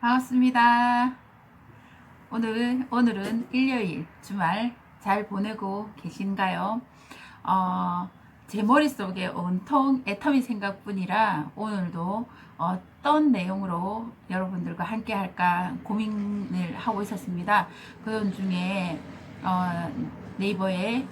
반갑습니다. 오늘, 오늘은 일요일 주말 잘 보내고 계신가요? 어, 제 머릿속에 온통 애터미 생각뿐이라 오늘도 어떤 내용으로 여러분들과 함께 할까 고민을 하고 있었습니다. 그 중에 어, 네이버에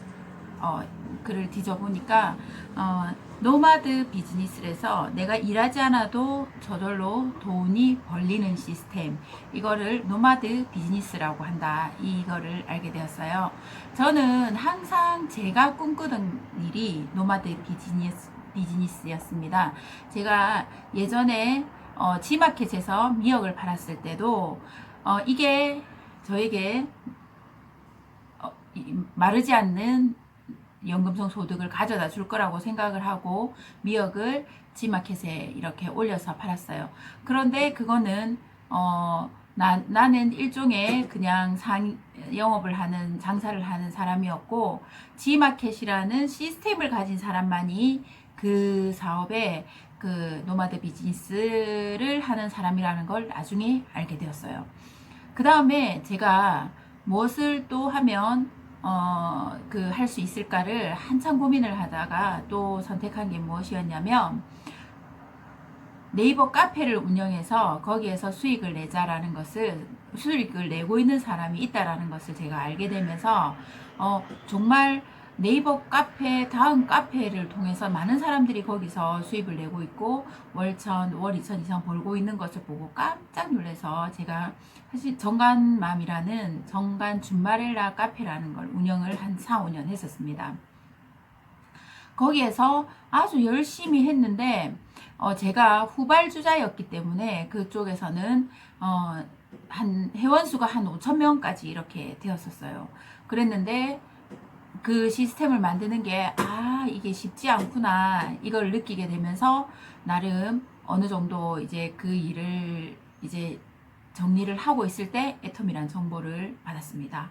어, 글을 뒤져보니까 어, 노마드 비즈니스에서 내가 일하지 않아도 저절로 돈이 벌리는 시스템 이거를 노마드 비즈니스라고 한다. 이거를 알게 되었어요. 저는 항상 제가 꿈꾸던 일이 노마드 비즈니스, 비즈니스였습니다. 제가 예전에 어, 지마켓에서 미역을 팔았을 때도 어, 이게 저에게 어, 이- 마르지 않는 연금성 소득을 가져다 줄 거라고 생각을 하고 미역을 지마켓에 이렇게 올려서 팔았어요. 그런데 그거는 어, 나, 나는 일종의 그냥 상, 영업을 하는 장사를 하는 사람이었고 지마켓이라는 시스템을 가진 사람만이 그 사업에 그 노마드 비즈니스를 하는 사람이라는 걸 나중에 알게 되었어요. 그 다음에 제가 무엇을 또 하면 어, 그 할 수 있을까를 한참 고민을 하다가 또 선택한 게 무엇이었냐면 네이버 카페를 운영해서 거기에서 수익을 내자라는 것을 수익을 내고 있는 사람이 있다라는 것을 제가 알게 되면서 어, 정말 네이버 카페 다음 카페를 통해서 많은 사람들이 거기서 수입을 내고 있고 월천 월 이천 이상 벌고 있는 것을 보고 깜짝 놀라서 제가 사실 정간맘이라는 정간 준마렐라 카페라는 걸 운영을 한 4, 5년 했었습니다. 거기에서 아주 열심히 했는데 어, 제가 후발주자였기 때문에 그쪽에서는 어, 한 회원수가 한 5천 명까지 이렇게 되었었어요. 그랬는데 그 시스템을 만드는 게, 아, 이게 쉽지 않구나. 이걸 느끼게 되면서, 나름 어느 정도 이제 그 일을 이제 정리를 하고 있을 때, 애텀이란 정보를 받았습니다.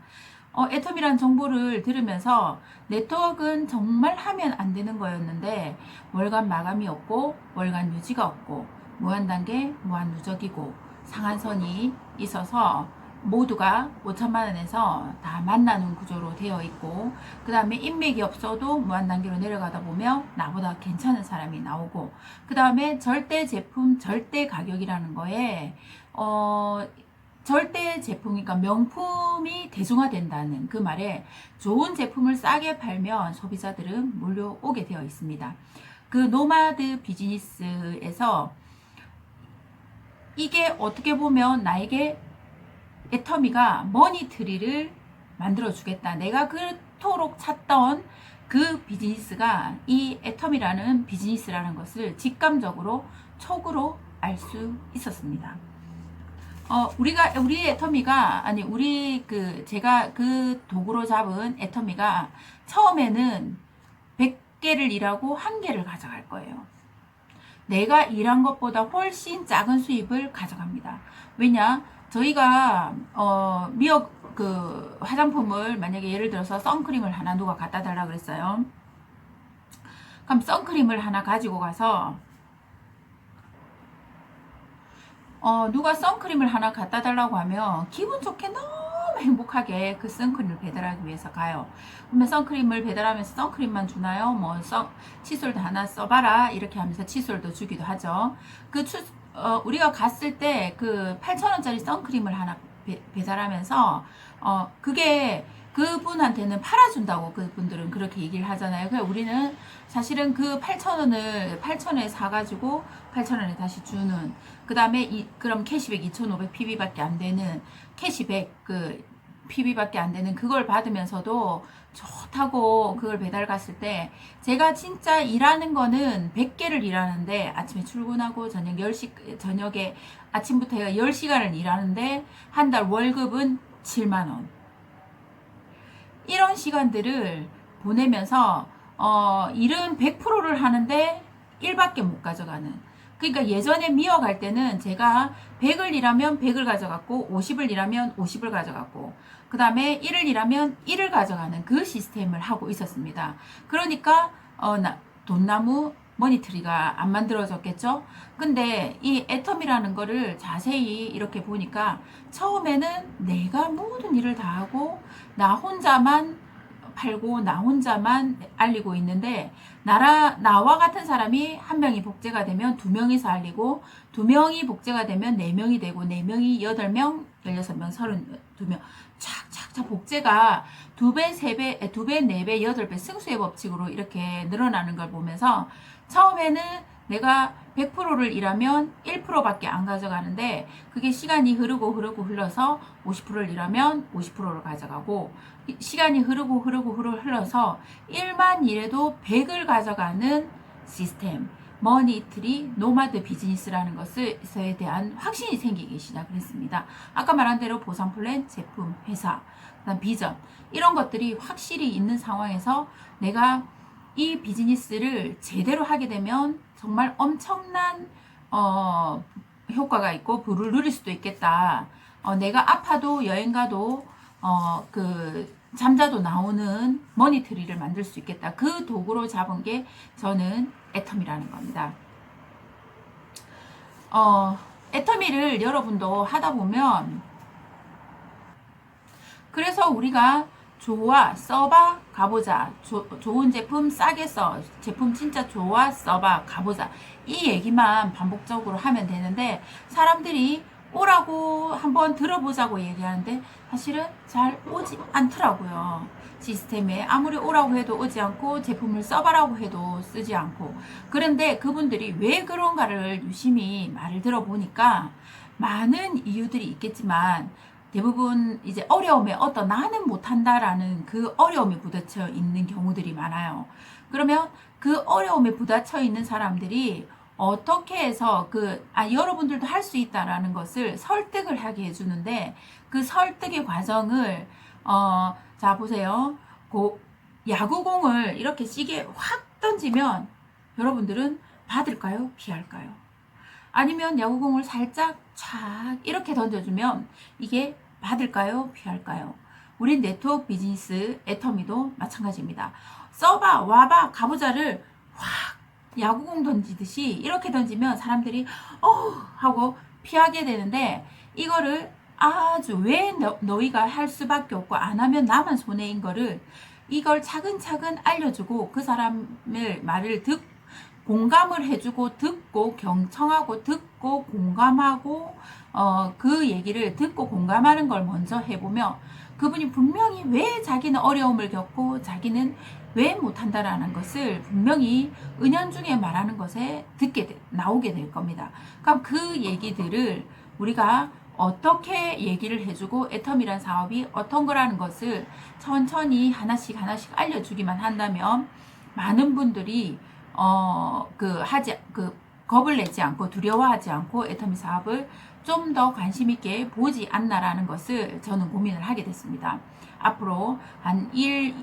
어, 애텀이란 정보를 들으면서, 네트워크는 정말 하면 안 되는 거였는데, 월간 마감이 없고, 월간 유지가 없고, 무한 단계, 무한 누적이고, 상한선이 있어서, 모두가 5천만 원에서 다 만나는 구조로 되어 있고 그 다음에 인맥이 없어도 무한단계로 내려가다 보면 나보다 괜찮은 사람이 나오고 그 다음에 절대 제품 절대 가격이라는 거에 어 절대 제품이니까 명품이 대중화된다는 그 말에 좋은 제품을 싸게 팔면 소비자들은 몰려오게 되어 있습니다. 그 노마드 비즈니스에서 이게 어떻게 보면 나에게 애터미가 머니트리를 만들어 주겠다. 내가 그토록 찾던 그 비즈니스가 이 애터미라는 비즈니스라는 것을 직감적으로 촉으로 알 수 있었습니다. 어, 우리가, 우리 애터미가, 아니, 우리 그, 제가 그 도구로 잡은 애터미가 처음에는 100개를 일하고 한 개를 가져갈 거예요. 내가 일한 것보다 훨씬 작은 수입을 가져갑니다. 왜냐? 저희가 어 미역 그 화장품을 만약에 예를 들어서 선크림을 하나 누가 갖다 달라 그랬어요. 그럼 선크림을 하나 가지고 가서 어 누가 선크림을 하나 갖다 달라고 하면 기분 좋게 너무 행복하게 그 선크림을 배달하기 위해서 가요. 그러면 선크림을 배달하면서 선크림만 주나요? 뭐 선, 칫솔도 하나 써봐라 이렇게 하면서 칫솔도 주기도 하죠. 그 추, 어, 우리가 갔을 때 그 8,000원짜리 선크림을 하나 배, 배달하면서 어 그게 그분한테는 팔아준다고 그분들은 그렇게 얘기를 하잖아요. 그래서 우리는 사실은 그 8,000원을 8,000원에 사가지고 8,000원에 다시 주는 그 다음에 이 그럼 캐시백 2,500 PB밖에 안 되는 캐시백 그 PB밖에 안 되는 그걸 받으면서도 좋다고 그걸 배달 갔을 때 제가 진짜 일하는 거는 100개를 일하는데 아침에 출근하고 저녁 10시 저녁에 아침부터 해가 10시간을 일하는데 한 달 월급은 7만 원. 이런 시간들을 보내면서 어, 일은 100%를 하는데 1밖에 못 가져가는 그러니까 예전에 미워갈 때는 제가 100을 일하면 100을 가져갔고 50을 일하면 50을 가져갔고 그 다음에 1을 일하면 1을 가져가는 그 시스템을 하고 있었습니다. 그러니까 어, 나, 돈나무 머니트리가 안 만들어졌겠죠? 근데 이 애텀이라는 거를 자세히 이렇게 보니까 처음에는 내가 모든 일을 다 하고 나 혼자만 팔고 나 혼자만 알리고 있는데 나라 나와 같은 사람이 한 명이 복제가 되면 두 명이서 알리고 두 명이 복제가 되면 네 명이 되고 네 명이 여덟 명, 열여섯 명, 서른 두 명. 착착착 복제가 두 배, 세 배, 두 배, 네 배, 여덟 배 승수의 법칙으로 이렇게 늘어나는 걸 보면서 처음에는 내가 100%를 일하면 1%밖에 안 가져가는데 그게 시간이 흐르고 흐르고 흘러서 50%를 일하면 50%를 가져가고 이- 시간이 흐르고 흐르고 흘러서 1만 일해도 100을 가져가는 시스템 머니트리 노마드 비즈니스라는 것에 대한 확신이 생기기 시작했습니다. 아까 말한 대로 보상 플랜, 제품, 회사, 비전 이런 것들이 확실히 있는 상황에서 내가 이 비즈니스를 제대로 하게 되면 정말 엄청난 어, 효과가 있고 부를 누릴 수도 있겠다. 어, 내가 아파도 여행 가도 어, 그 잠자도 나오는 머니트리를 만들 수 있겠다. 그 도구로 잡은 게 저는 애터미라는 겁니다. 어, 애터미를 여러분도 하다 보면 그래서 우리가 좋아 써봐 가보자. 조- 좋은 제품 싸게 써. 제품 진짜 좋아 써봐 가보자. 이 얘기만 반복적으로 하면 되는데 사람들이 오라고 한번 들어보자고 얘기하는데 사실은 잘 오지 않더라고요. 시스템에 아무리 오라고 해도 오지 않고 제품을 써봐라고 해도 쓰지 않고. 그런데 그분들이 왜 그런가를 유심히 말을 들어보니까 많은 이유들이 있겠지만 대부분 이제 어려움에 어떤 나는 못한다라는 그 어려움에 부딪혀 있는 경우들이 많아요. 그러면 그 어려움에 부딪혀 있는 사람들이 어떻게 해서 그, 아, 여러분들도 할 수 있다라는 것을 설득을 하게 해주는데 그 설득의 과정을, 어, 자, 보세요. 고, 야구공을 이렇게 시계 확 던지면 여러분들은 받을까요? 피할까요? 아니면 야구공을 살짝 촥 이렇게 던져주면 이게 받을까요? 피할까요? 우리 네트워크 비즈니스 애터미도 마찬가지입니다. 써봐, 와봐, 가보자를 확 야구공 던지듯이 이렇게 던지면 사람들이 어 하고 피하게 되는데 이거를 아주 왜 너, 너희가 할 수밖에 없고 안 하면 나만 손해인 거를 이걸 차근차근 알려주고 그 사람의 말을 듣 공감을 해주고 듣고 경청하고 듣고 공감하고 어, 그 얘기를 듣고 공감하는 걸 먼저 해보면 그분이 분명히 왜 자기는 어려움을 겪고 자기는 왜 못한다라는 것을 분명히 은연중에 말하는 것에 듣게 돼- 나오게 될 겁니다. 그럼 그 얘기들을 우리가 어떻게 얘기를 해주고 애텀이란 사업이 어떤 거라는 것을 천천히 하나씩 하나씩 알려주기만 한다면 많은 분들이 어 그 하지 그 겁을 내지 않고 두려워하지 않고 애터미 사업을 좀 더 관심 있게 보지 않나라는 것을 저는 고민을 하게 됐습니다. 앞으로 한 1,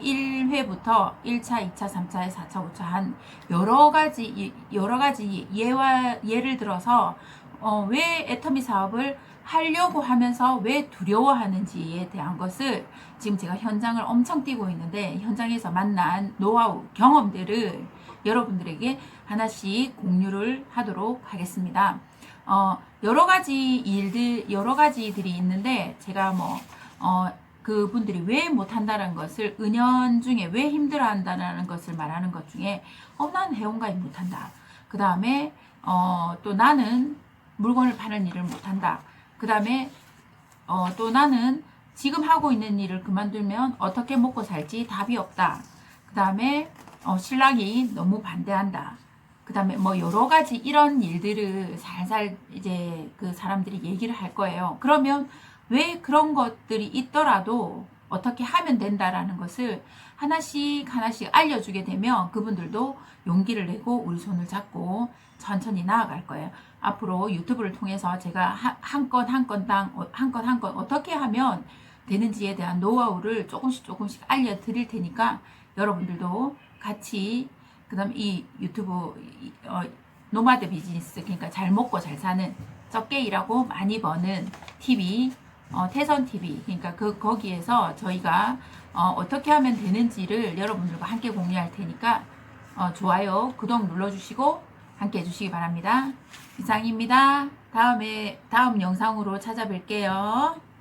1회부터 1차, 2차, 3차, 4차, 5차 한 여러 가지 이- 여러 가지 예와 예를 들어서 어, 왜 애터미 사업을 하려고 하면서 왜 두려워하는지에 대한 것을 지금 제가 현장을 엄청 뛰고 있는데 현장에서 만난 노하우, 경험들을 여러분들에게 하나씩 공유를 하도록 하겠습니다. 어, 여러 가지 일들, 여러 가지들이 있는데 제가 뭐, 어, 그분들이 왜 못한다는 것을 은연 중에 왜 힘들어한다는 것을 말하는 것 중에 어, 난 회원가입 못한다. 그 다음에 어, 또 나는 물건을 파는 일을 못한다. 그 다음에 어, 또 나는 지금 하고 있는 일을 그만두면 어떻게 먹고 살지 답이 없다. 그 다음에 어, 신랑이 너무 반대한다. 그 다음에 뭐 여러 가지 이런 일들을 살살 이제 그 사람들이 얘기를 할 거예요. 그러면 왜 그런 것들이 있더라도 어떻게 하면 된다라는 것을 하나씩 하나씩 알려주게 되면 그분들도 용기를 내고 우리 손을 잡고 천천히 나아갈 거예요. 앞으로 유튜브를 통해서 제가 한 건 한 건당 한 건 한 건 어떻게 하면 되는지에 대한 노하우를 조금씩 조금씩 알려드릴 테니까 여러분들도 같이 그다음 이 유튜브 이- 어, 노마드 비즈니스 그러니까 잘 먹고 잘 사는 적게 일하고 많이 버는 TV 어, 태선 TV 그러니까 그 거기에서 저희가 어, 어떻게 하면 되는지를 여러분들과 함께 공유할 테니까 어, 좋아요, 구독 눌러주시고 함께 해주시기 바랍니다. 이상입니다. 다음에 다음 영상으로 찾아뵐게요.